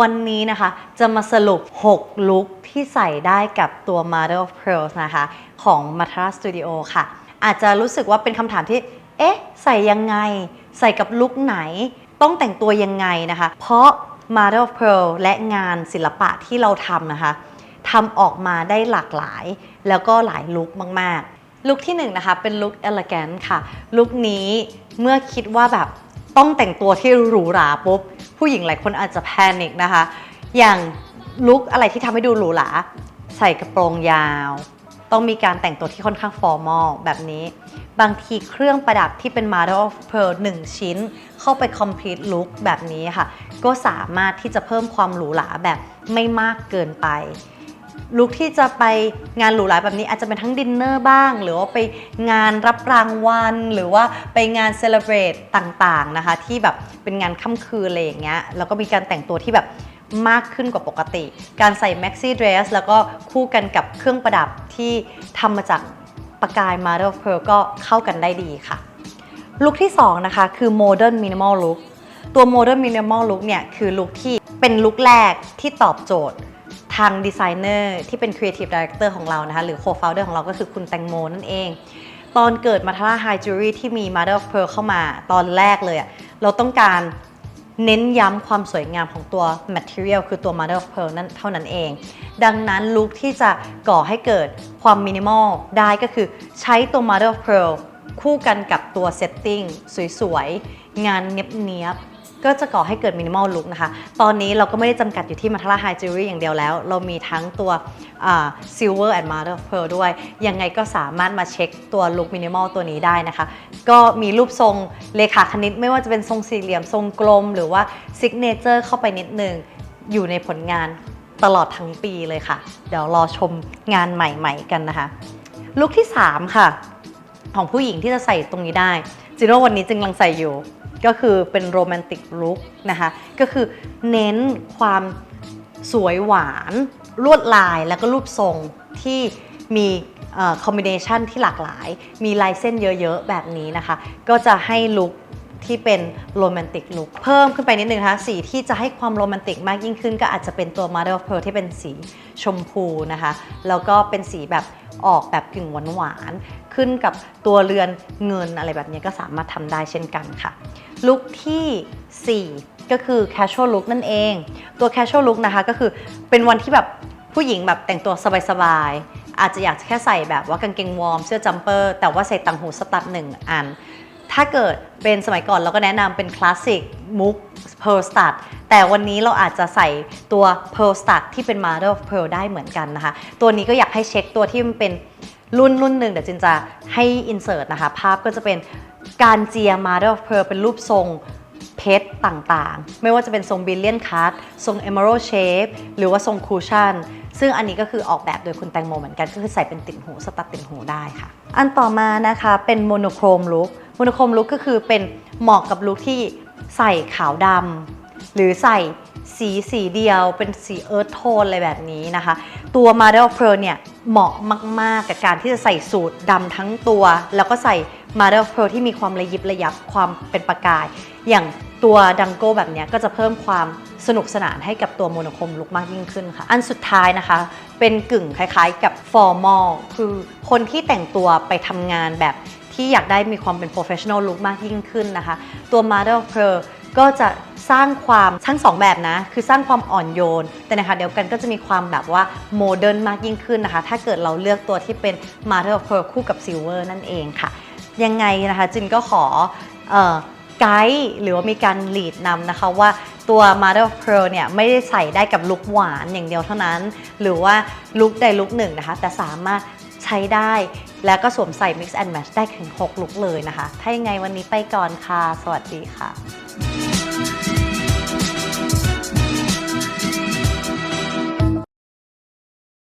วันนี้นะคะจะมาสรุป 6 ลุคที่ใส่ได้กับตัว Mother of Pearls นะคะ ของ Matra Studio ค่ะ อาจจะรู้สึกว่าเป็นคำถามที่ เอ๊ะ ใส่ยังไง ใส่กับลุคไหน ต้องแต่งตัวยังไงนะคะ เพราะ Mother of Pearl และงานศิลปะที่เราทำนะคะทำออกมาได้หลากหลาย แล้วก็หลายลุคมาก ๆ ลุคที่หนึ่งนะคะเป็นลุค elegant ค่ะ ลุคนี้เมื่อคิดว่าแบบต้องแต่งตัวที่หรูหราปุ๊บ ผู้หญิงหลายคนอาจจะแพนิคนะคะ อย่างลุคอะไรที่ทำให้ดูหรูหราใส่กระโปรงยาว ต้องมีการแต่งตัวที่ค่อนข้างฟอร์มอลแบบนี้ บางทีเครื่องประดับที่เป็น Mother of Pearl 1 ชิ้น เข้าไป complete look แบบนี้ค่ะ ก็สามารถที่จะเพิ่มความหรูหราแบบไม่มากเกินไป ลุคที่จะไปงานหรูหราแบบนี้อาจจะเป็นทั้งดินเนอร์บ้าง หรือว่าไปงานรับรางวัล หรือว่าไปงานเซเลบรตต่างๆนะคะ ที่แบบเป็นงานค่ำคืนอะไรอย่างเงี้ยแล้วก็มีการแต่งตัวที่แบบมากขึ้นกว่าปกติ การใส่แม็กซี่เดรสแล้วก็คู่กันกับเครื่องประดับที่ทำมาจากประกาย Mother of Pearl ก็เข้ากันได้ดีค่ะลุคที่2นะคะคือ Modern Minimal Look ตัว Modern Minimal Look เนี่ยคือลุคที่เป็นลุคแรกที่ตอบโจทย์ ทางดีไซเนอร์ที่เป็น Creative Director ของเรานะคะ หรือ Co-founder ของเราก็คือคุณแตงโมนั่นเอง ตอนเกิดมาทาราไฮจูรี่ที่มี Mother of Pearl เข้ามาตอนแรกเลยอะเราต้องการเน้นย้ำความสวยงามของตัว Material คือตัว Mother of Pearl นั่นเท่านั้นเอง ดังนั้นลุคที่จะก่อให้เกิดความมินิมอลได้ก็คือใช้ตัว Mother of Pearl คู่กันกับตัวเซตติ้งสวยๆ งานเนียบๆ ก็จะก่อให้เกิดมินิมอลลุคนะคะ ตอนนี้เราก็ไม่ได้จำกัดอยู่ที่มาทาร่าไฮจิวเวลรี่อย่างเดียวแล้ว เรามีทั้งตัวซิลเวอร์แอนด์มาร์เดอเพลด้วย ยังไงก็สามารถมาเช็คตัวลุคมินิมอลตัวนี้ได้นะคะ ก็มีรูปทรงเลขาคณิต ไม่ว่าจะเป็นทรงสี่เหลี่ยมทรงกลม หรือว่าซิกเนเจอร์เข้าไปนิดนึง อยู่ในผลงานตลอดทั้งปีเลยค่ะ เดี๋ยวรอชมงานใหม่ ๆ กันนะคะ ลุคที่ 3 ค่ะ ของผู้หญิงที่จะใส่ตรงนี้ได้จิโน่วันนี้จึงกำลังใส่อยู่ ก็คือเป็นโรแมนติกลุคนะคะ ก็คือเน้นความสวยหวานลวดลายแล้วก็รูปทรงที่มีคอมบิเนชันที่หลากหลาย มีลายเส้นเยอะๆ แบบนี้นะคะ ก็จะให้ลุคที่เป็นโรแมนติกลุคเพิ่มขึ้นไปนิดนึงนะคะสีที่จะให้ความโรแมนติกมากยิ่งขึ้น ก็อาจจะเป็นตัว Mother of Pearl ที่เป็นสีชมพูนะคะ แล้วก็เป็นสีแบบ ออกแบบกึ่งหวานๆขึ้นกับตัวเรือนเงินอะไรแบบนี้ก็สามารถทำได้เช่นกันค่ะลุคที่ 4 ก็คือ casual look นั่นเอง ตัว casual look นะคะก็คือเป็นวันที่แบบผู้หญิงแบบแต่งตัวสบายๆอาจจะอยากจะแค่ใส่แบบว่ากางเกงวอร์มเสื้อจัมเปอร์ แต่ว่าใส่ตังหูสตัดหนึ่งอัน ถ้าเกิดเป็นสมัยก่อนเราก็แนะนำเป็นคลาสสิกมุก Pearl Stud แต่วันนี้เราอาจจะใส่ตัว Pearl Stud ที่เป็น Mother of Pearl ได้เหมือนกันนะคะ ตัวนี้ก็อยากให้เช็คตัวที่มันเป็นรุ่นรุ่นหนึ่งเดี๋ยวจินจะให้ insert นะคะ ภาพก็จะเป็นการเจีย Mother of Pearl เป็นรูปทรงเพชรต่างๆ ไม่ว่าจะเป็นทรง Billion Cut ทรง Emerald Shape หรือว่าทรง Cushion ซึ่งอันนี้ก็คือออกแบบโดยคุณแตงโมเหมือนกัน ก็คือใส่เป็นติ่งหูสตัดติ่งหูได้ค่ะ อันต่อมานะคะเป็นโมโนโครมลุค มโนโคมลุคก็คือเป็นเหมาะกับลุคที่ใส่ขาวดำหรือใส่สีสีเดียวเป็นสีเอิร์ธโทนอะไรแบบนี้นะคะ ตัว Mother of Pearl เนี่ยเหมาะมาก ๆ กับการที่จะใส่สูทดำทั้งตัว แล้วก็ใส่ Mother of Pearl ที่มีความระยิบระยับความเป็นประกาย อย่างตัวดังโก้แบบนี้ก็จะเพิ่มความสนุกสนานให้กับตัวโมโนโคมลุคมากยิ่งขึ้นค่ะ อันสุดท้ายนะคะ เป็นกึ่งคล้ายๆ กับ formal คือคนที่แต่งตัวไปทำงานแบบ ที่อยากได้มีความเป็น professional look มากยิ่งขึ้นนะคะ ตัว Mother of Pearl ก็จะสร้างความทั้งสองแบบนะ คือสร้างความอ่อนโยน แต่นะคะเดียวกันก็จะมีความแบบว่าโมเดิร์นมากยิ่งขึ้นนะคะ ถ้าเกิดเราเลือกตัวที่เป็น Mother of Pearl คู่กับ Silver นั่นเองค่ะ ยังไงนะคะจินก็ขอไกด์หรือว่ามีการลีดนำนะคะว่าตัว Mother of Pearl เนี่ยไม่ได้ใส่ได้กับลุคหวานอย่างเดียวเท่านั้น หรือว่าลุคใดลุคหนึ่งนะคะ แต่สามารถ ใช้ได้ แล้วก็สวมใส่ Mix and Match ได้ถึง 6 ลุกเลยนะคะ ถ้ายังไงวันนี้ไปก่อนค่ะ สวัสดีค่ะ